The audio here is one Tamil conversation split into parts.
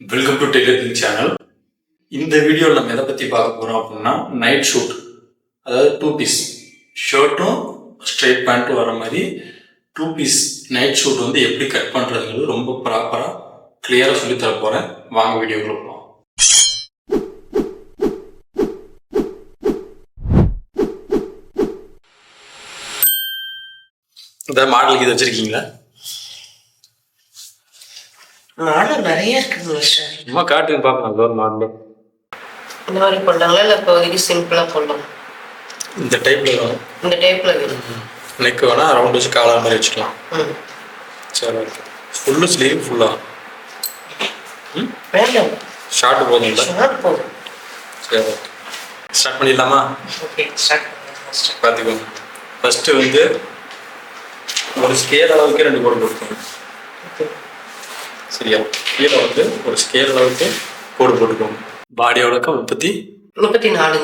வெல்கம் டு டெய்லரிங் சேனல் இந்த வீடியோவில் நம்ம எதை பற்றி பார்க்க போகிறோம் அப்படின்னா நைட் ஷூட் அதாவது டூ பீஸ் ஷர்ட்டும் ஸ்ட்ரைட் பேண்ட்டும் வர மாதிரி டூ பீஸ் நைட் ஷூட் வந்து எப்படி கட் பண்ணுறதுங்கிறது ரொம்ப ப்ராப்பராக கிளியராக சொல்லித்தர போகிறேன் வாங்க வீடியோக்குள்ள போகலாம் இந்த மாடலுக்கு இது வச்சுருக்கீங்களா? மாடல் நிறைய இருக்குங்க சார் சும்மா காட்டுங்க பார்க்கலாம் ஒரு மாடல். இந்த மாதிரி போடலாங்களா இல்லை இப்போதைக்கு சிம்பிளாக போடலாம் இந்த டைப்பில் வரும் இந்த டைப்பில் வேணும். நெக் வேணால் ரவுண்ட் வச்சு காலர் மாதிரி வச்சுக்கலாம். ம். சரி ஓகே ஃபுல்லு ஸ்லீவ் ஃபுல்லாக வேண்டாம் ஷார்ட் போதும்ல? ஷார்ட் போதும். சரி ஓகே ஸ்டார்ட் பண்ணிடலாமா? ஓகே ஸ்டார்ட் பார்த்துக்கோங்க. ஃபஸ்ட்டு வந்து ஒரு ஸ்கேல் அளவுக்கு ரெண்டு கோடு போட்டுக்கோங்க சரியா? கீழே வந்து ஒரு ஸ்கேல் அளவுக்கு கோடு போட்டுக்கோங்க. பாடியோட முப்பத்தி? முப்பத்தி நாலு.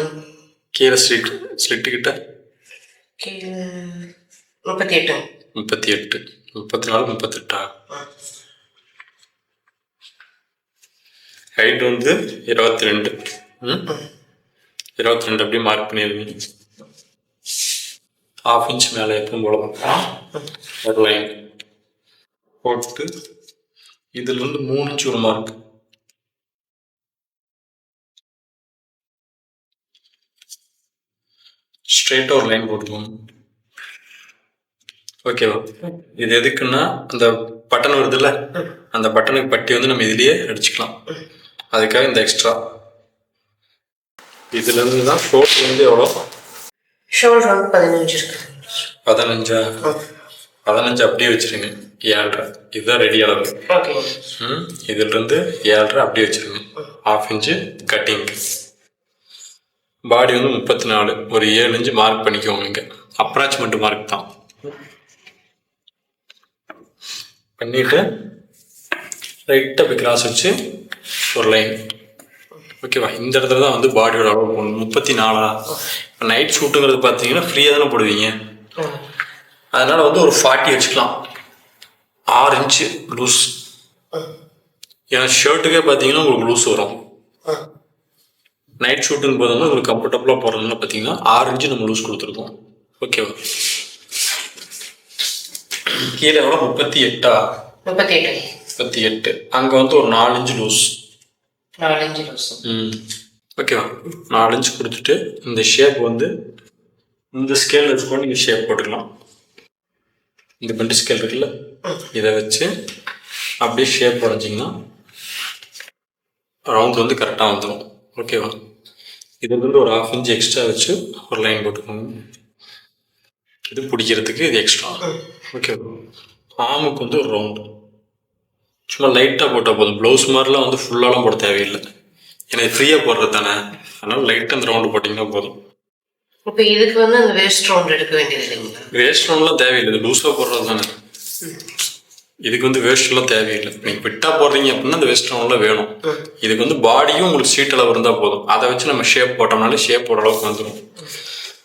கீழே ஸ்லிட் ஸ்லிட்டு கிட்ட? கீழே முப்பத்தி எட்டு. முப்பத்தி எட்டு. முப்பத்தி நாலு முப்பத்தெட்டா ஹைட் வந்து இருபத்தி ரெண்டு. இருபத்தி ரெண்டு அப்படியே மார்க் பண்ணிடுவீங்க ஹாஃப் இன்ச் மேலே எப்பவும் போல. தான் ஒரு லைன் போட்டு இதுல இருந்து மூணு ஒரு மார்க் ஸ்ட்ரெயிட்டாக ஒரு லைன் போட்டுக்கோங்க. ஓகேவா இது எதுக்குன்னா அந்த பட்டன் வருதுல்ல? அந்த பட்டனுக்கு பட்டி வந்து நம்ம இதுலயே அடிச்சுக்கலாம். அதுக்காக இந்த எக்ஸ்ட்ரா இதுல இருந்து தான் ஷோட் வந்து எவ்வளோ? ஷோல்டர் வந்து பதினஞ்சு இருக்கு. பதினஞ்சா? பதினஞ்சு அப்படியே வச்சிருங்க. ஏழ்ரை. இதுதான் ரெடி அளவு ஓகே ம் இதுல இருந்து ஏழ்ரை அப்படியே வச்சிருங்க ஹாஃப் இன்ச்சு கட்டிங் பாடி வந்து முப்பத்தி நாலு ஒரு ஏழு இன்ச்சு மார்க் பண்ணிக்கோங்க இங்க. அப்ராச்மெண்ட் மார்க் தான். பண்ணிட்டு ரைட்டாக அப்படி கிராஸ் வச்சு ஒரு லைன் ஓகேவா இந்த இடத்துல தான் வந்து பாடியோட அளவு போடணும். முப்பத்தி நாலா இப்போ நைட் ஷூட்டுங்கிறது பார்த்தீங்கன்னா ஃப்ரீயாக தானே போடுவீங்க. அதனால வந்து ஒரு ஃபார்ட்டி வச்சுக்கலாம். ஆறு இன்ச்சு லூஸ் ஏன்னா ஷர்ட்டுக்கே பார்த்தீங்கன்னா உங்களுக்கு லூஸ் வரும். நைட் ஷூட்டுன்னு போதும் உங்களுக்கு கம்ஃபர்டபுளாக போடுறதுனால பார்த்தீங்கன்னா ஆறு இன்ச்சு நம்ம லூஸ் கொடுத்துருக்கோம். ஓகேவா கீழே எவ்வளோ முப்பத்தி எட்டா? முப்பத்தி எட்டு. முப்பத்தி எட்டு. அங்கே வந்து ஒரு நாலு இன்ச்சு லூஸ். நாலஞ்சு லூசு ம். ஓகேவா நாலு இன்ச் கொடுத்துட்டு இந்த ஷேப் வந்து இந்த ஸ்கேல் வச்சுக்கொண்டு நீங்கள் ஷேப் போட்டுக்கலாம். இந்த பெண்டு ஸ்கேல் இருக்குல்ல? இதை வச்சு அப்படியே ஷேப் வரைஞ்சிங்கன்னா ரவுண்ட் வந்து கரெக்டாக வந்துடும் ஓகேவா இதுல இருந்து ஒரு ஹாஃப் இன்ச் எக்ஸ்ட்ரா வச்சு ஒரு லைன் போட்டுக்கோங்க. இது பிடிக்கிறதுக்கு இது எக்ஸ்ட்ரா ஓகேவா ஆமுக்கு வந்து ஒரு ரவுண்டு சும்மா லைட்டாக போட்டால் போதும். ப்ளவுஸ் மாதிரிலாம் வந்து ஃபுல்லாலாம் போட தேவையில்லை. ஏன்னா ஃப்ரீயாக போடுறது தானே. அதனால லைட்டாக அந்த ரவுண்டு போட்டிங்கன்னா போதும். இப்போ இதுக்கு வந்து அந்த வேஸ்ட் ரவுண்ட் எடுக்க வேண்டியது இல்லைங்களா வேஸ்ட் ரவுண்ட்லாம் தேவையில்லை. இது லூஸாக போடுறது தானே. இதுக்கு வந்து வேஸ்ட்லாம் தேவையில்லை. நீங்கள் விட்டா போடுறீங்க அப்படின்னா அந்த வேஸ்ட் ரவுண்டில் வேணும். இதுக்கு வந்து பாடியும் உங்களுக்கு சீட் அளவு இருந்தால் போதும். அதை வச்சு நம்ம ஷேப் போட்டோம்னாலே ஷேப் போட அளவுக்கு வந்துடும்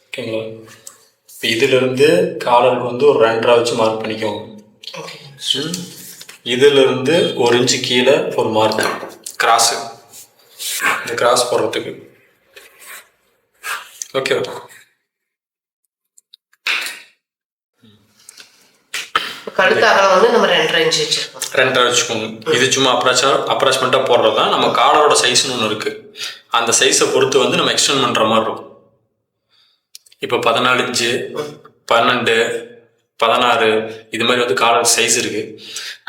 ஓகேங்களா இப்போ இதுலேருந்து காலருக்கு வந்து ஒரு ரெண்டரை வச்சு மார்க் பண்ணிக்கோங்க. ஓகே இதுல இருந்து ஒரு இன்ச்சு கீழே ஒரு மார்க் கிராஸ் இந்த கிராஸ் போடுறதுக்கு. ஓகே கழுத்து அகலம் வந்து நம்ம ரெண்டரை இன்ச்சு வச்சிருக்கோம். ரெண்டரை வச்சுக்கோங்க. இது சும்மா அப்ராச்சா அப்ராச்மெண்ட்டாக போடுறது? தான் நம்ம காலரோட சைஸ்னு ஒன்று இருக்கு. அந்த சைஸை பொறுத்து வந்து நம்ம எக்ஸ்டெண்ட் பண்ணுற மாதிரி இருக்கும். இப்போ பதினாலு இன்ச்சு பன்னெண்டு பதினாறு இது மாதிரி வந்து காலர் சைஸ் இருக்கு.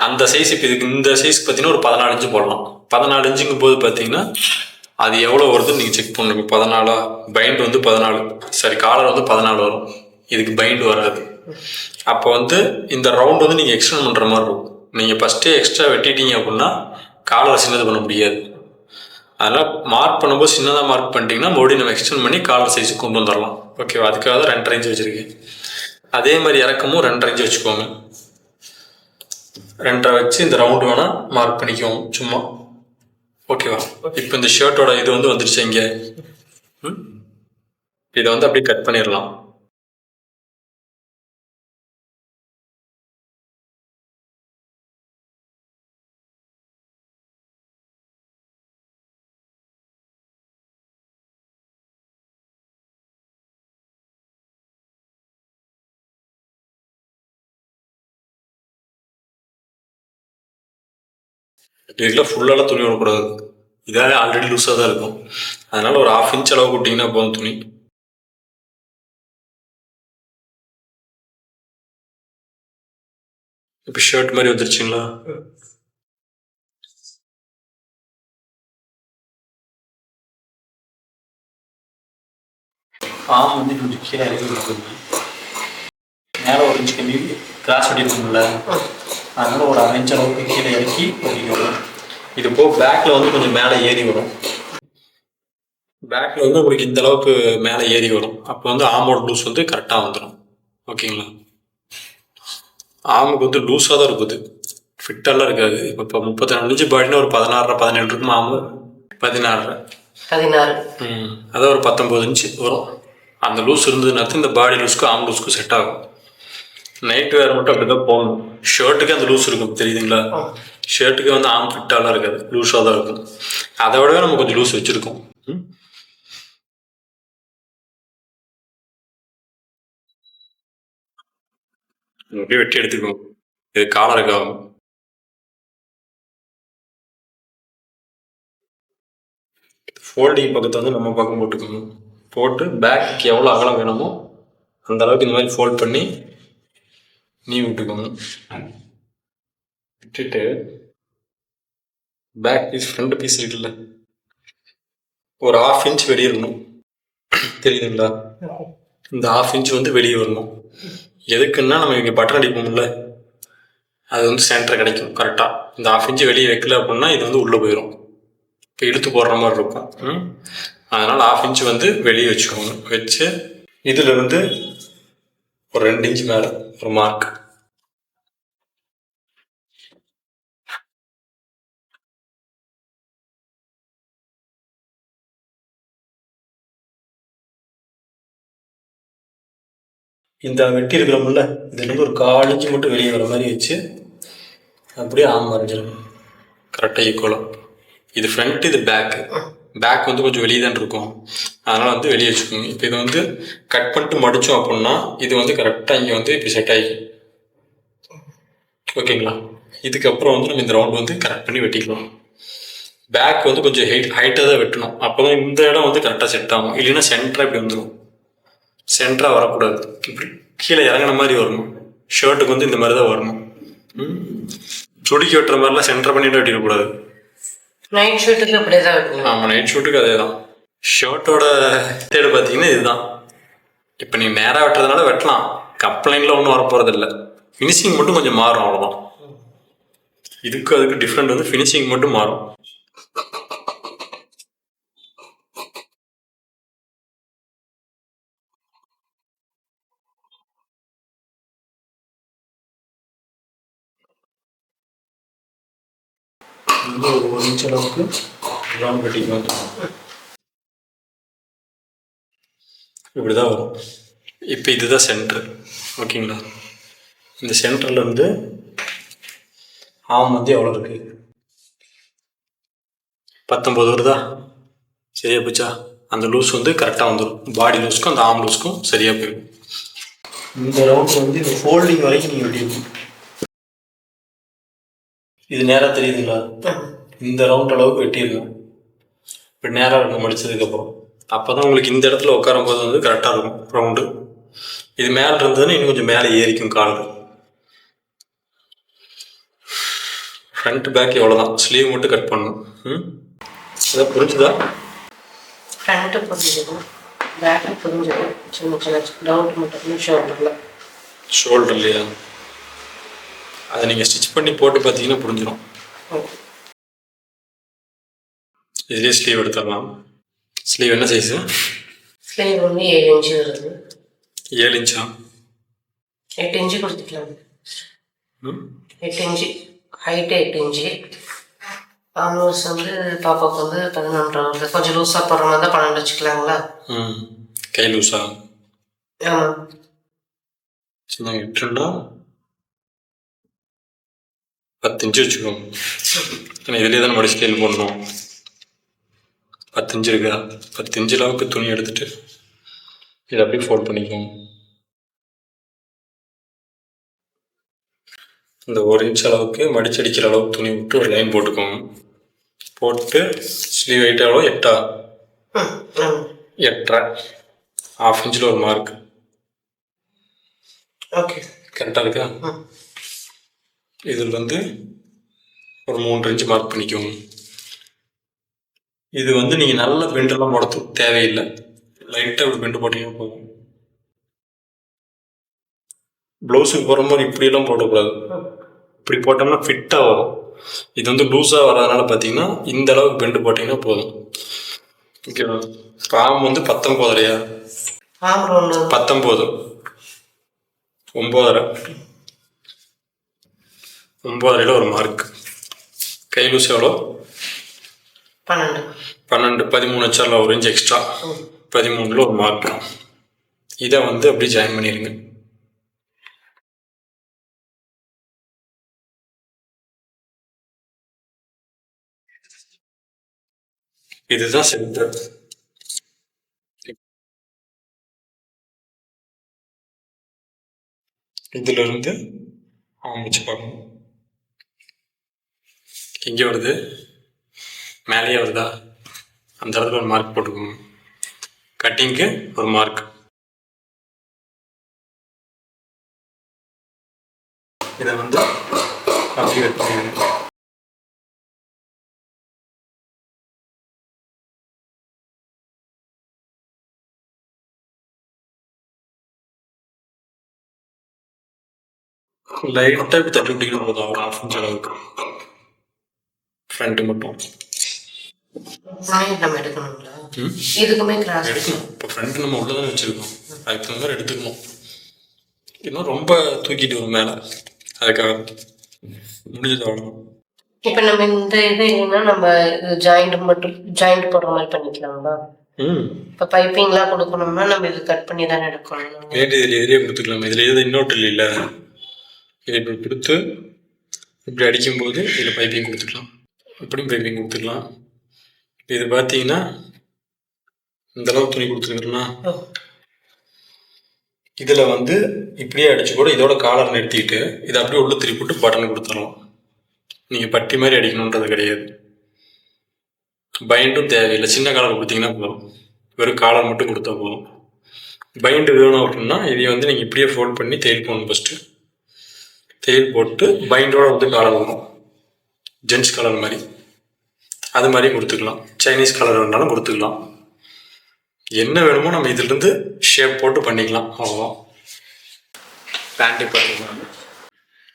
அந்த சைஸ் இப்போ இதுக்கு இந்த சைஸ் பார்த்தீங்கன்னா ஒரு பதினாலு இன்ச்சு போடலாம். பதினாலு இன்ச்சுங்கும் போது பார்த்தீங்கன்னா அது எவ்வளோ வருதுன்னு நீங்கள் செக் பண்ணுங்க பதினாலா பைண்ட் வந்து பதினாலு. சாரி காலர் வந்து பதினாலு வரும். இதுக்கு பைண்ட் வராது. அப்போ வந்து இந்த ரவுண்ட் வந்து நீங்கள் எக்ஸ்டெண்ட் பண்ணுற மாதிரி இருக்கும். நீங்கள் ஃபஸ்ட்டே எக்ஸ்ட்ரா வெட்டிட்டீங்க அப்படின்னா காலரை சின்னது பண்ண முடியாது. அதனால் மார்க் பண்ணும்போது சின்னதாக மார்க் பண்ணிட்டீங்கன்னா மறுபடியும் நம்ம எக்ஸ்டெண்ட் பண்ணி காலர் சைஸுக்கு கொண்டு வந்துடலாம் ஓகேவா அதுக்காக தான் ரெண்டு இன்ச் வச்சுருக்கேன். அதே மாதிரி இறக்கமும் ரெண்டு இன்ச் வச்சுக்கோங்க. ரெண்டரை வச்சு இந்த ரவுண்டு வேணால் மார்க் பண்ணிக்குவோம் சும்மா. ஓகேவா இப்போ இந்த ஷர்ட்டோட இது வந்து வந்துருச்சு இங்கே. ம்? இதை வந்து அப்படியே கட் பண்ணிடலாம் இதுக்கெல்லாம் ஃபுல்லாலாம் துணி விடக்கூடாது இதாலே ஆல்ரெடி லூஸாக தான் இருக்கும். அதனால ஒரு ஹாஃப் இன்ச் அளவு விட்டிங்கன்னா போதும் துணி. இப்போ ஷர்ட் மாதிரி வந்துருச்சுங்களா? ஆம் வந்து கொஞ்சம் கீழே இறங்கி இருக்குது மேலே ஒரு இன்ச் கம்மி கிராஸ் வெட்டிருக்கும்ல அதனால ஒரு அரை இன்ச் அளவுக்கு கீழே இறக்கி வெட்டிக்கணும் இது போக பேக்கில் வந்து கொஞ்சம் மேலே ஏறி வரும். பேக்கில் வந்து உங்களுக்கு இந்த அளவுக்கு மேலே ஏறி வரும். அப்போ வந்து ஆமோட லூஸ் வந்து கரெக்டாக வந்துடும் ஓகேங்களா ஆமுக்கு வந்து லூஸாக தான் இருக்குது. ஃபிட்டெல்லாம் இருக்காது. இப்போ இப்போ முப்பத்தி நாலு இன்ச்சு பாடினா ஒரு பதினாறரை பதினேழு இருக்கும் ஆமு பதினாறரை. பதினாறு. ம். அதான் ஒரு பத்தொம்பது இன்ச்சு வரும். அந்த லூஸ் இருந்ததுன்னா இந்த பாடி லூஸ்க்கும் ஆம் லூஸ்க்கும் செட் ஆகும். நைட் வேர் மட்டும் அப்படி தான் போகணும். ஷர்ட்டுக்கு அந்த லூஸ் இருக்கும் தெரியுதுங்களா? ஷர்ட்டுக்கு வந்து ஆம் ஃபிட்டாலாம் இருக்காது. லூஸாக தான் இருக்கும். அதை விடவே நம்ம கொஞ்சம் லூஸ் வச்சுருக்கோம். அப்படியே வெட்டி எடுத்துக்கோங்க. இது காலருக்கு ஆகும். ஃபோல்டிங் பக்கத்தை வந்து நம்ம பக்கம் போட்டுக்கணும் போட்டு பேக்கு எவ்வளோ அகலம் வேணுமோ அந்த அளவுக்கு இந்த மாதிரி ஃபோல்ட் பண்ணி நீ விட்டுக்கணும் விட்டுட்டு பேக் பீஸ் ஃப்ரண்ட் பீஸ் இருக்குல்ல. ஒரு ஹாஃப் இன்ச் வெளியே இருக்கணும் தெரியுதுங்களா? இந்த ஹாஃப் இன்ச் வந்து வெளியே வரணும். எதுக்குன்னா நம்ம இங்கே பட்டன் அடிப்போம்ல. அது வந்து சென்டர் கிடைக்கும் கரெக்டாக இந்த ஹாஃப் இன்ச் வெளியே வைக்கல அப்படின்னா இது வந்து உள்ளே போயிடும் இப்போ இழுத்து போடுற மாதிரி இருக்கும்? அதனால் ஹாஃப் இன்ச் வந்து வெளியே வச்சுக்கோங்க. வச்சு இதுல இருந்து ஒரு ரெண்டு இன்ச் மேலே ஒரு மார்க் இந்த வெட்டி இருக்கிறோம்ல இதுலேருந்து ஒரு கால் இன்ச்சு மட்டும் வெளியே வர மாதிரி வச்சு அப்படியே ஆம் வரைஞ்சிருங்க. கரெக்டாக ஈக்குவலாக இது ஃப்ரண்ட் இது பேக்கு பேக் வந்து கொஞ்சம் வெளியே தான் இருக்கும். அதனால் வந்து வெளியே வச்சுக்கோங்க. இப்போ இது வந்து கட் பண்ணிட்டு மடித்தோம் அப்படின்னா இது வந்து கரெக்டாக இங்கே வந்து இப்படி செட் ஆகி ஓகேங்களா இதுக்கப்புறம் வந்து நம்ம இந்த ரவுண்ட் வந்து கரெக்ட் பண்ணி வெட்டிக்கலாம். பேக் வந்து கொஞ்சம் ஹைட் ஹைட்டாக தான் வெட்டணும். அப்போ தான் இந்த இடம் வந்து கரெக்டாக செட் ஆகும். இல்லைன்னா சென்டராக இப்படி வந்துடும் சென்டராக வரக்கூடாது. இப்படி கீழே இறங்குன மாதிரி வரணும். ஷர்ட்டுக்கு வந்து இந்த மாதிரி தான் வரணும் சுடுக்கி வெட்டுற மாதிரிலாம் சென்டர் பண்ணிட்டு வெட்டிடக்கூடாது. நைட் ஷூட்டுக்கு அப்படியே தான் இருக்கும். ஆமாம் நைட் ஷூட்டுக்கு அதே தான். ஷர்ட்டோட தேடு பார்த்தீங்கன்னா இதுதான். இப்போ நீ நேராக வெட்டுறதுனால வெட்டலாம். கப்ளைனில் ஒன்றும் வரப்போகிறது இல்லை ஃபினிஷிங் மட்டும் கொஞ்சம் மாறும் அவ்வளோதான் இதுக்கு அதுக்கு டிஃப்ரெண்ட் வந்து ஃபினிஷிங் மட்டும் மாறும். வந்து ஒரு ஒரு இன்ச் அளவுக்கு ரவுண்ட் கட்டிக்கலாம் இப்படி தான் வரும். இப்போ இதுதான் சென்டர் ஓகேங்களா? இந்த சென்டர்ல இருந்து ஆம் வந்து எவ்வளோ இருக்கு? பத்தொம்பது வருதா? சரியா போச்சா? அந்த லூஸ் வந்து கரெக்டாக வந்துடும் பாடி லூஸ்க்கும் அந்த ஆம் லூஸ்க்கும் சரியாக போயிடும். இந்த ரவுண்ட் வந்து இந்த ஃபோல்டிங் வரைக்கும் நீங்கள் வெட்டிடணும் இது நேராக தெரியுதுங்களா இந்த ரவுண்ட் அளவுக்கு வெட்டியிருக்கோம் இப்போ நேராக இருக்கும் மடிச்சதுக்கப்புறம் அப்போ தான் உங்களுக்கு இந்த இடத்துல உட்காரும் போது வந்து கரெக்டாக இருக்கும். ரவுண்டு இது மேலே இருந்ததுன்னா இன்னும் கொஞ்சம் மேலே ஏறிக்கும் கால். ஃப்ரண்ட் பேக் எவ்வளோதான் ஸ்லீவ் மட்டும் கட் பண்ணணும். ம்? இதை புரிஞ்சுதா? ஃப்ரண்ட்டு புரிஞ்சுக்கணும் பேக்கு புரிஞ்சுக்கணும் சின்ன சின்ன டவுட் மட்டும் ஷோல்டரில் ஷோல்டர் இல்லையா அதை நீங்கள் ஸ்டிச் பண்ணி போட்டு பார்த்தீங்கன்னா புரிஞ்சிடும் இதுலேயே ஸ்லீவ் எடுத்துடலாம். ஸ்லீவ் என்ன சைஸு ஸ்லீவ் வந்து ஏழு இன்ச்சு வருது. ஏழு இன்ச்சா எட்டு இன்ச்சு கொடுத்துக்கலாம். ம்? எட்டு இன்ச்சு ஹைட்டு எட்டு இன்ச்சு ஆல்மோஸ்ட் வந்து பாப்பாவுக்கு வந்து பதினொன்றரை வருது. கொஞ்சம் லூஸாக போடுற மாதிரி தான் பன்னெண்டு வச்சுக்கலாங்களா? ம். கை லூஸா ஆமாம் சரி எட்டுண்டா பத்து இன்ச்சு வச்சுக்கோங்க ஏன்னா இதுலேயே தான் மடி ஸ்கேல் போடணும். பத்து இன்ச்சு இருக்கா? பத்து இன்ச்சு அளவுக்கு துணி எடுத்துட்டு இதை அப்படியே ஃபோல்ட் பண்ணிக்கோங்க இந்த ஒரு இன்ச் அளவுக்கு மடிச்சடிக்கிற அளவுக்கு துணி விட்டு ஒரு லைன் போட்டுக்கோங்க போட்டு ஸ்லீவ் ஹைட் எவ்வளோ? எட்டா? எட்டரை. ஹாஃப் இன்ச்சில் ஒரு மார்க் ஓகே கரெக்டாக இருக்கா? இதில் வந்து ஒரு மூன்று இன்ச் மார்க் பண்ணிக்கோங்க. இது வந்து நீங்கள் நல்ல பெண்டெல்லாம் போட தேவையில்லை. லைட்டாக இப்படி பெண்டு போட்டீங்கன்னா போதும். ப்ளவுஸுக்கு போகிற மாதிரி இப்படியெல்லாம் போடக்கூடாது. இப்படி போட்டோம்னா ஃபிட்டாக வரும். இது வந்து லூஸாக வர்றதுனால பார்த்தீங்கன்னா இந்த அளவுக்கு பெண்டு போட்டிங்கன்னா போதும். ஓகேவா பாம் வந்து பத்தொம்போதரையா பத்தொம்போது ஒம்போதரை ஒம்போதரையில் ஒரு மார்க் கை லூஸ் எவ்வளோ? பன்னெண்டு. பன்னெண்டு பதிமூணு வச்சால ஒரு இன்ச் எக்ஸ்ட்ரா பதிமூணில் ஒரு மார்க் இதை வந்து அப்படியே ஜாயின் பண்ணிடுங்க இதுதான் சென்டர் இதுல இருந்து ஆரம்பிச்சு பார்க்கணும் எங்கே வருது? மேலேயே வருதா? அந்த இடத்துல ஒரு மார்க் போட்டுக்கணும் கட்டிங்க்கு ஒரு மார்க் இதை வந்து அப்படியே வைப்பாங்க லைட்டாக இப்படி தட்டி விட்டிங்கன்னா போதும் ஒரு ஹாஃப் இன்ச் அளவுக்கு. ஃப்ரண்ட்டு மட்டும். நம்ம எடுக்கணுங்களா இதுக்குமே கிராஸ் எடுக்கணும். இப்போ ஃப்ரண்ட் நம்ம உள்ள தானே வச்சுருக்கோம். அதுக்கு தகுந்த எடுத்துக்கணும். இன்னும் ரொம்ப தூக்கிட்டு வரும் மேலே. அதுக்காக முடிஞ்சது அவ்வளோ இப்போ நம்ம இந்த இது என்னன்னா நம்ம ஜாயிண்ட் மட்டும் ஜாயிண்ட் போடுற மாதிரி பண்ணிக்கலாங்களா ம். இப்போ பைப்பிங்லாம் கொடுக்கணும்னா நம்ம இது கட் பண்ணி தானே எடுக்கணும். வேண்டி இதில் எதிரே கொடுத்துக்கலாம். இதில் எது இன்னொட்டு இல்லை. இது இப்படி கொடுத்து இப்படி அடிக்கும்போது இதில் பைப்பிங் கொடுத்துக்கலாம். இப்படியும் பைப்பிங் கொடுத்துக்கலாம். இப்போ இது பார்த்தீங்கன்னா இந்த அளவு துணி கொடுத்துருக்குறோம்னா இதில் வந்து இப்படியே அடிச்சு கூட இதோட காலர் நிறுத்திட்டு இதை அப்படியே உள்ள திருப்பி விட்டு பட்டன் கொடுத்துடலாம். நீங்கள் பட்டி மாதிரி அடிக்கணுன்றது கிடையாது. பைண்டும் தேவையில்லை. சின்ன காலர் கொடுத்தீங்கன்னா போதும். வெறும் காலர் மட்டும் கொடுத்தா போதும். பைண்டு வேணும் அப்படின்னா இதை வந்து நீங்கள் இப்படியே ஃபோல்ட் பண்ணி தையல் போடணும் ஃபஸ்ட்டு தையல் போட்டு பைண்டோட வந்து காலர் வரும் ஜென்ஸ் கலர் மாதிரி. அது மாதிரி கொடுத்துக்கலாம். சைனீஸ் கலர் வேணாலும் கொடுத்துக்கலாம். என்ன வேணுமோ நம்ம இதிலிருந்து ஷேப் போட்டு பண்ணிக்கலாம். அவ்வளோதான் பேண்ட்டு பார்த்தீங்கன்னா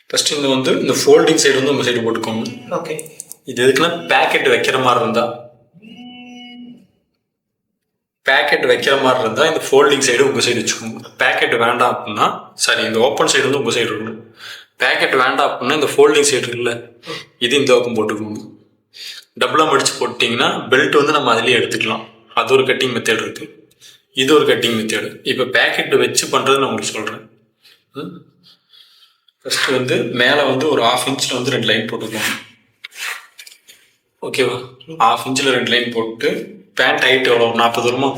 ஃபஸ்ட்டு இந்த வந்து இந்த ஃபோல்டிங் சைடு வந்து நம்ம சைடு போட்டுக்கோங்க. ஓகே இது எதுக்குன்னா பேக்கெட் வைக்கிற மாதிரி இருந்தா. பேக்கெட் வைக்கிற மாதிரி இருந்தால் இந்த ஃபோல்டிங் சைடு உங்கள் சைடு வச்சுக்கோங்க. பேக்கெட் வேண்டாம் அப்படின்னா சாரி இந்த ஓப்பன் சைடு வந்து உங்கள் சைடு இருக்கணும். பேக்கெட் வேண்டாம் அப்படின்னா இந்த ஃபோல்டிங் சைடு இருக்குல்ல இது இந்த பக்கம் போட்டுக்கோங்க. டபுளாக மடிச்சு போட்டிங்கன்னா பெல்ட் வந்து நம்ம அதிலேயே எடுத்துக்கலாம். அது ஒரு கட்டிங் மெத்தட் இருக்கு. இது ஒரு கட்டிங் மெத்தட் இப்போ பேக்கெட் வச்சு பண்ணுறது நான் உங்களுக்கு சொல்கிறேன் ஃபர்ஸ்ட் வந்து மேலே வந்து ஒரு ஆஃப் இன்ச்சில் வந்து ரெண்டு லைன் போட்டுக்கோங்க. ஓகேவா ஆஃப் இன்ச்சில் ரெண்டு லைன் போட்டு பேண்ட் ஹைட் எவ்வளோ நாற்பது வருமா?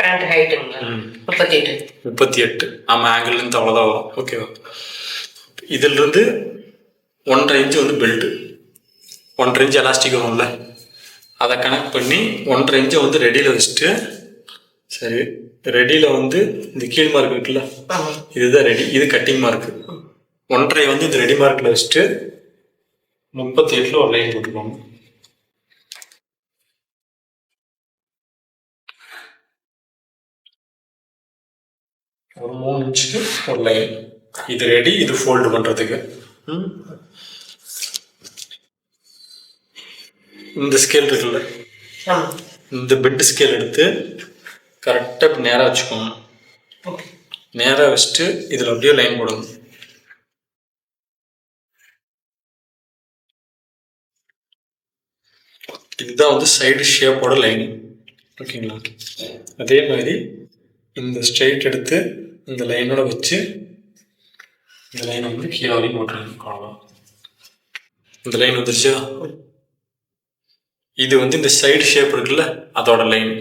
பேண்ட் ஹைட்டுங்களா முப்பத்தி எட்டு. முப்பத்தி எட்டு. ஆமாம் ஆங்கிள்லேருந்து அவ்வளோதான் வரும். ஓகேவா இதிலிருந்து ஒன்றரை இன்ச்சு வந்து பெல்ட்டு ஒன்றரை இன்ச்சு எலாஸ்டிக் வரும்ல அதை கனெக்ட் பண்ணி ஒன்றரை இன்ச்சை வந்து ரெடியில் வச்சுட்டு சரி ரெடியில் வந்து இந்த கீழ் மார்க் இருக்குல்ல இதுதான் ரெடி இது கட்டிங் மார்க் ஒன்றரை வந்து இந்த ரெடி மார்க்கில் வச்சுட்டு முப்பத்தி எட்டில் ஒரு லைன் போட்டுக்கோங்க. ஒரு மூணு இன்ச்சுக்கு ஒரு லைன் இது ரெடி இது ஃபோல்டு பண்ணுறதுக்கு இந்த ஸ்கேல் இருக்குல்ல? இந்த பெட் ஸ்கேல் எடுத்து கரெக்டாக நேராக வச்சுக்கோங்க. நேராக வச்சுட்டு இதில் அப்படியே லைன் போடணும் இதுதான் வந்து சைடு ஷேப்போட லைன் ஓகேங்களா? அதே மாதிரி இந்த ஸ்ட்ரைட் எடுத்து இந்த லைனோட வச்சு இந்த லைனை வந்து கீழே போட்டுருங்க அவ்வளோதான் இந்த லைன் வந்துருச்சா இது வந்து இந்த சைடு ஷேப் இருக்குல்ல அதோட லைன்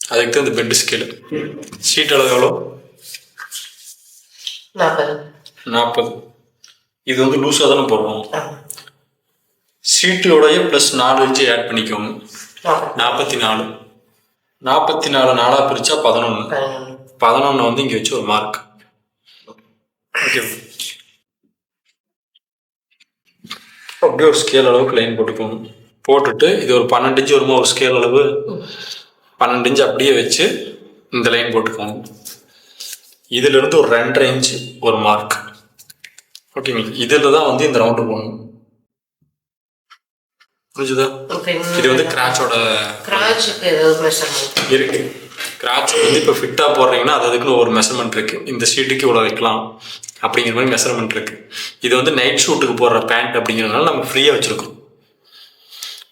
அதுக்கு தான் இந்த பெட் ஸ்கேலு சீட் அளவு எவ்வளோ? நாற்பது நாற்பது இது வந்து லூஸாக தானே போடுறோம். ஆ. சீட்டோடைய ப்ளஸ் நாலு இன்ச்சு ஆட் பண்ணிக்கோங்க. நாற்பது நாற்பத்தி நாலு. நாற்பத்தி நாலு நாலாக பிரித்தா பதினொன்று பதினொன்று வந்து இங்கே வச்சு ஒரு மார்க் ஓகே அப்படியே ஒரு ஸ்கேல் அளவுக்கு லைன் போட்டுக்கோங்க போட்டுட்டு இது ஒரு பன்னெண்டு இன்ச்சு வருமா ஒரு ஸ்கேல் அளவு பன்னெண்டு இன்ச்சு அப்படியே வச்சு இந்த லைன் போட்டுக்கோங்க இதுல இருந்து ஒரு ரெண்டரை இன்ச்சு ஒரு மார்க் ஓகேங்களா இதில் தான் வந்து இந்த ரவுண்டு போடணும். புரிஞ்சுதா? இது வந்து கிராச்சோட கிராச்சுக்கு இருக்கு. கிராச் வந்து இப்போ ஃபிட்டாக போடுறீங்கன்னா அது அதுக்குன்னு ஒரு மெஷர்மெண்ட் இருக்கு. இந்த ஷீட்டுக்கு இவ்வளோ வைக்கலாம் அப்படிங்கிற மாதிரி மெஷர்மெண்ட் இருக்கு. இது வந்து நைட் ஷூட்டுக்கு போடுற பேண்ட் அப்படிங்கிறதுனால நம்ம ஃப்ரீயாக வச்சுருக்கோம்.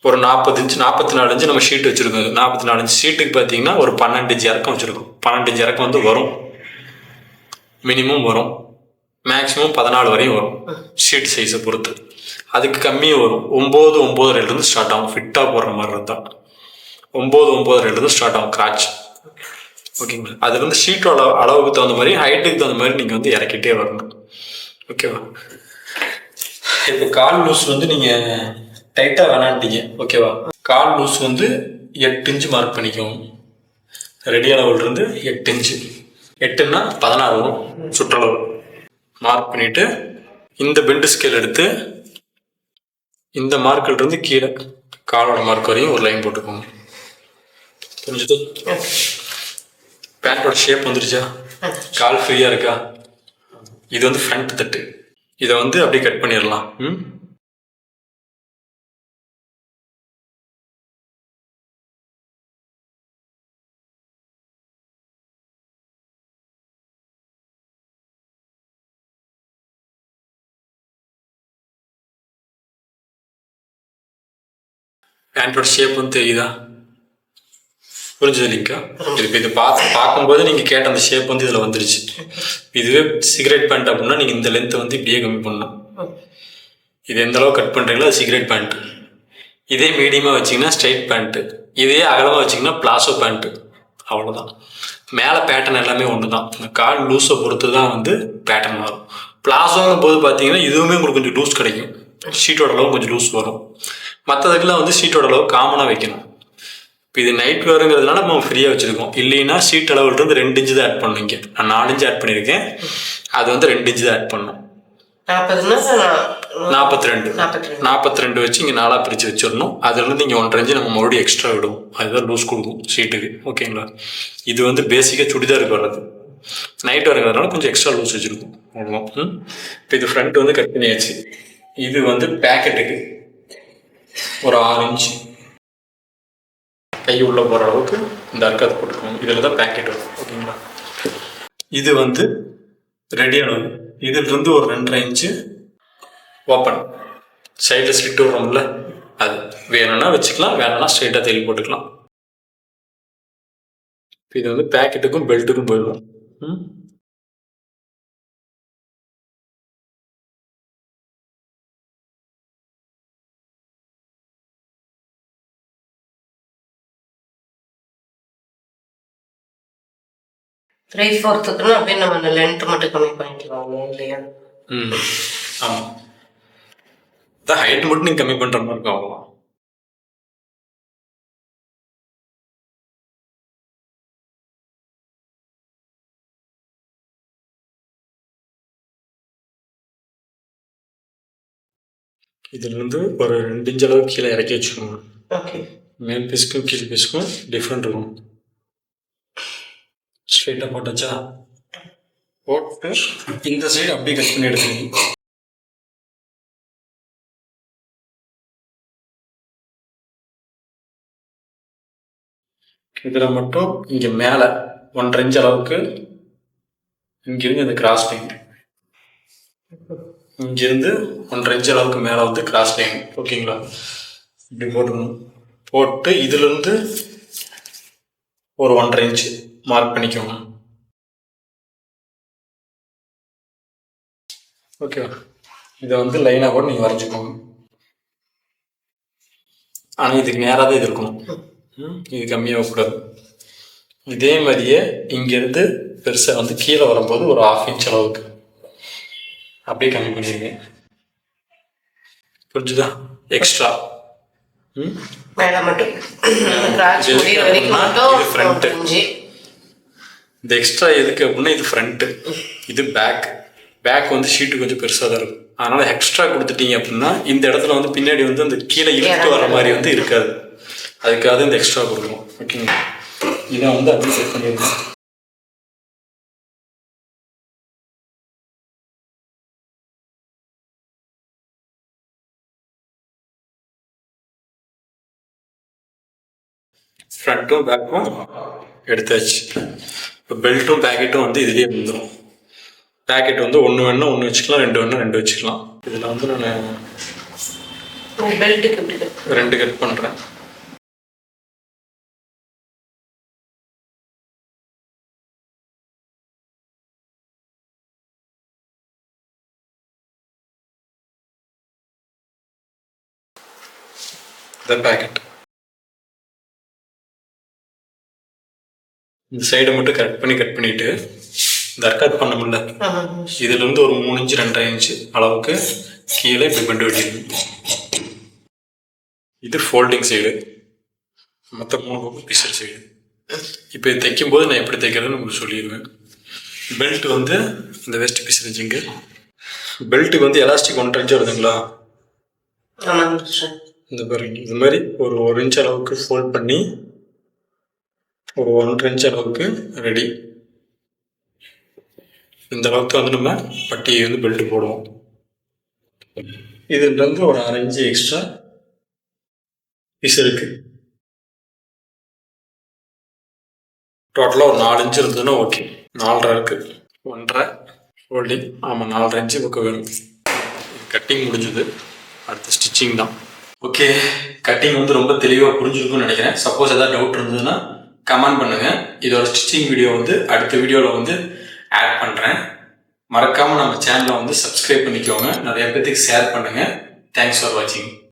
ஒரு நாற்பது இன்ச்சு நாற்பத்தி நாலு இன்ச்சு நம்ம ஷீட் வச்சுருக்கோம். நாற்பத்தி நாலு இன்ச்சு ஷீட்டுக்கு பார்த்தீங்கன்னா ஒரு பன்னெண்டு இன்ச்சு இறக்கம் வச்சுருக்கோம். பன்னெண்டு இன்ச்சு இறக்கம் வந்து வரும். மினிமம் வரும். மேக்ஸிமம் பதினாலு வரையும் வரும். ஷீட் சைஸை பொறுத்து. அதுக்கு கம்மியும் வரும். ஒம்பது ஒம்பதுலேருந்து ஸ்டார்ட் ஆகும். ஃபிட்டாக போடுற மாதிரி இருந்தால் ஒம்பது ஒம்பதுலேருந்து ஸ்டார்ட் ஆகும். கிராச் ஓகேங்களா. அது வந்து ஷீட்டோட அளவுக்கு தகுந்த மாதிரி ஹைட்டுக்கு தகுந்த மாதிரி நீங்கள் வந்து இறக்கிட்டே வரணும். ஓகேவா? இப்போ கால் லூஸ் வந்து நீங்கள் டைட்டாக வேணான்ட்டீங்க. ஓகேவா? கால் லூஸ் வந்து எட்டு இன்ச்சு மார்க் பண்ணிக்கோங்க. ரெடி அளவுல இருந்து எட்டு இன்ச்சு எட்டுன்னா பதினாறு வரும் சுற்றளவு. மார்க் பண்ணிட்டு இந்த பெண்டு ஸ்கேல் எடுத்து இந்த மார்க்கில் இருந்து கீழே காலோட மார்க் வரையும் ஒரு லைன் போட்டுக்கோங்க. புரிஞ்சுது? பேண்டோட ஷேப் வந்துருச்சா? கால் ஃப்ரீயா இருக்கா? இது வந்து ஃப்ரண்ட் தட்டு. இதை வந்து அப்படியே கட் பண்ணிடலாம். ம்? பேண்டோட ஷேப் வந்து தெரியுதா? புரிஞ்சது இல்லைங்கக்கா இப்போ இது பார்த்து பார்க்கும்போது நீங்கள் கேட்ட அந்த ஷேப் வந்து இதில் வந்துருச்சு. இதுவே சிகரெட் பேண்ட் அப்படின்னா நீங்கள் இந்த லென்த்தை வந்து இப்படியே கம்மி பண்ணணும் இது எந்த அளவு கட் பண்ணுறீங்களோ அது சிகரெட் பேண்ட் இதே மீடியமாக வச்சிங்கன்னா ஸ்ட்ரைட் பேண்ட்டு இதே அகலமாக வச்சிங்கன்னா பிளாசோ பேண்ட்டு அவ்வளோதான் மேலே பேட்டர்ன் எல்லாமே ஒன்று தான் இந்த கால் லூஸை பொறுத்து தான் வந்து பேட்டர்ன் வரும் பிளாசோங்கும் போது பார்த்தீங்கன்னா இதுவுமே உங்களுக்கு கொஞ்சம் லூஸ் கிடைக்கும். ஷீட்டோட அளவு கொஞ்சம் லூஸ் வரும். மற்றதுக்கெல்லாம் வந்து ஷீட்டோட அளவு காமனாக வைக்கணும். இப்போ இது நைட் வேருங்கிறதுனால நம்ம ஃப்ரீயாக வச்சுருக்கோம். இல்லைன்னா ஷீட் அளவுல இருந்து ரெண்டு இன்ச்சு தான் ஆட் பண்ணுவீங்க நான் நாலு இன்ச்சு ஆட் பண்ணியிருக்கேன். அது வந்து ரெண்டு இன்ச்சு தான் ஆட் பண்ணும். நாற்பத்தி ரெண்டு நாற்பத்தி ரெண்டு வச்சு இங்கே நாலாக பிரித்து வச்சிடணும். அதுலேருந்து இங்கே ஒன்றரை இன்ச்சு நம்ம மறுபடியும் எக்ஸ்ட்ரா விடுவோம். அதுதான் லூஸ் கொடுக்கும் ஷீட்டுக்கு ஓகேங்களா இது வந்து பேசிக்காக சுடிதாருக்கு வர்றது. நைட் வரங்கிறதுனால கொஞ்சம் எக்ஸ்ட்ரா லூஸ் வச்சுருக்கும். அவ்வளோதான் இப்போ இது ஃப்ரண்ட் வந்து கட் பண்ணியாச்சு. இது வந்து பேக்கெட்டுக்கு ஒரு ஆறு இன்ச்சு கை உள்ள போகிற அளவுக்கு இந்த அர்க்கத்தை போட்டுக்கோங்க இதில் தான் பேக்கெட் வரும். ஓகேங்களா? இது வந்து ரெடி அளவு இதிலிருந்து ஒரு ரெண்டரை இன்ச்சு ஓப்பன் சைடில் ஸ்லிட் வரும்ல அது. வேணும்னா வச்சுக்கலாம் வேணும்னா ஸ்ட்ரைட்டாக தெளி போட்டுக்கலாம். இது வந்து பேக்கெட்டுக்கும் பெல்ட்டுக்கும் போயிடும். ம்? த்ரீ ஃபோர்த்துக்குன்னா அப்படியே நம்ம அந்த லென்த் மட்டும் கம்மி பண்ணிக்கலாம் இல்லையா? ம் ஆமாம் ஹைட் மட்டும் நீங்கள் கம்மி பண்ணுற மாதிரி இருக்கும் அவ்வளோ இதுலேருந்து ஒரு ரெண்டு இன்ச் அளவுக்கு கீழே இறக்கி வச்சுக்கோங்க. ஓகே மேல் பீஸ்க்கும் கீழ் பீஸ்க்கும் டிஃப்ரெண்ட் இருக்கும். ஸ்ட்ரெயிட்டாக போட்டாச்சா? போட்டு இந்த சைடு அப்படியே கட் பண்ணி எடுத்துக்கணும் இதில் மட்டும் இங்கே மேலே ஒன்றரை இன்ச் அளவுக்கு இங்கிருந்து இந்த கிராஸ் லைன் இங்கிருந்து ஒன்றரை இன்ச் அளவுக்கு மேலே வந்து கிராஸ் லைன் ஓகேங்களா இப்படி போட்டுக்கணும். போட்டு இதுலேருந்து ஒரு ஒன்றரை இன்ச் மார்க் பண்ணிக்கோங்க. ஓகே இதை வந்து லைனாக கூட நீங்கள் வரைஞ்சிக்கோங்க. ஆனால் இதுக்கு நேராக தான் இது இருக்கணும். ம், இது கம்மியாக கூடாது இதே மாதிரியே இங்கேருந்து பெருசாக வந்து கீழே வரும்போது ஒரு ஆஃப் இன்ச் அளவுக்கு. அப்படியே கம்மி பண்ணிடுங்க புரிஞ்சுதா? எக்ஸ்ட்ரா ம்? மேலே மட்டும். இந்த எக்ஸ்ட்ரா எதுக்கு அப்படின்னா இது ஃப்ரண்ட்டு இது பேக் பேக் வந்து ஷீட்டு கொஞ்சம் பெருசாக தான் இருக்கும். அதனால எக்ஸ்ட்ரா கொடுத்துட்டீங்க அப்படின்னா இந்த இடத்துல வந்து பின்னாடி வந்து அந்த கீழே இழுத்து வர மாதிரி வந்து இருக்காது. அதுக்காக இந்த எக்ஸ்ட்ரா கொடுக்கணும். ஓகேங்களா இதை வந்து அப்படியே செட் பண்ணியிருக்கோம் ஃப்ரண்ட்டும் பேக்கும் எடுத்தாச்சு. பெல்ட்டும் பேக்கெட்டும் வந்து இதுலேயே வந்துடும் பேக்கெட் வந்து ஒன்று வேணா ஒன்று வச்சுக்கலாம் ரெண்டு வேணா ரெண்டு வச்சுக்கலாம். இதில் வந்து நான். ரெண்டு கட் பண்ணுறேன் இந்த பேக்கெட். இந்த சைடை மட்டும் கட் பண்ணி கட் பண்ணிட்டு இந்த கட் பண்ண முடியல. இதுல இருந்து ஒரு மூணு இன்ச்சு ரெண்டரை இன்ச்சு அளவுக்கு கீழே இப்படி பெண்டு வெட்டிடணும் இது ஃபோல்டிங் சைடு மற்ற மூணு பக்கம் பிசர் சைடு இப்போ இது தைக்கும் போது நான் எப்படி தைக்கிறதுன்னு உங்களுக்கு சொல்லிடுவேன். பெல்ட் வந்து இந்த வெஸ்ட் பீஸ் இருந்துச்சுங்க பெல்ட்டுக்கு வந்து எலாஸ்டிக் ஒன்றரை இன்ச்சு வருதுங்களா? இந்த பாருங்க. இது மாதிரி ஒரு ஒரு இன்ச் அளவுக்கு ஃபோல்ட் பண்ணி ஒரு ஒன்றரை இன்ச் அளவுக்கு ரெடி இந்த அளவுக்கு வந்து நம்ம பட்டியை வந்து பெல்ட் போடுவோம். இதுலேருந்து ஒரு அரை இன்ச்சு எக்ஸ்ட்ரா பீஸ் இருக்கு. டோட்டலாக ஒரு நாலு இன்ச்சு இருந்ததுன்னா ஓகே நாலரை இருக்கு. ஒன்றரை ஃபோல்டிங் ஆமாம் நாலரை இன்ச்சு பக்கம் வேணும். கட்டிங் முடிஞ்சது. அடுத்து ஸ்டிச்சிங் தான். ஓகே கட்டிங் வந்து ரொம்ப தெளிவாக புரிஞ்சிருக்கும்னு நினைக்கிறேன். சப்போஸ் எதாவது டவுட் இருந்ததுன்னா கமெண்ட் பண்ணுங்கள் இதோட ஸ்டிச்சிங் வீடியோ வந்து அடுத்த வீடியோவில் வந்து ஆட் பண்ணுறேன் மறக்காமல் நம்ம சேனலை வந்து சப்ஸ்கிரைப் பண்ணிக்கோங்க. நிறைய பேர்த்துக்கு ஷேர் பண்ணுங்கள் தேங்க்ஸ் ஃபார் வாட்சிங்